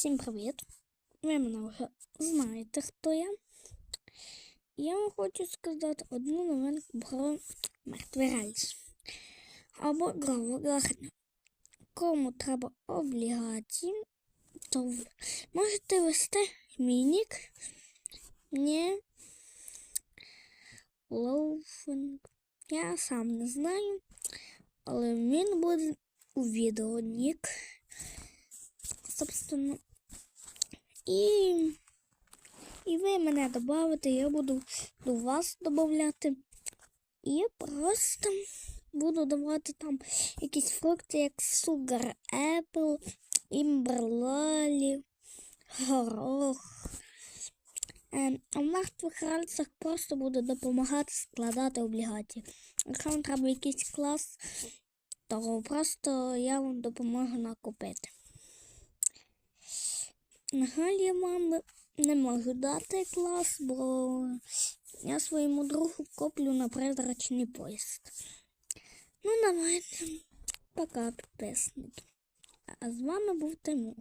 Всім привіт! Ви мене вже знаєте, хто я. Я вам хочу сказати одну новинку про мертвий рельс. Або грову гарну. Кому треба облігації, то можете вести мій нік. Ні. Лоуфинг. Я сам не знаю, але він буде у відео нік. Собственно. І, і ви мене додавите, я буду до вас додати. І просто буду давати там якісь фрукти, як Sugar Apple, імберлалі, горох. Е, а в мертвих рельсах просто буду допомагати складати облігації. Якщо вам треба якийсь клас, то просто я вам допоможу накупити. На жаль, я вам не можу дати клас, бо я своєму другу коплю на призрачний поїзд. Ну, давайте. Пока, підписники. А з вами був Тимур.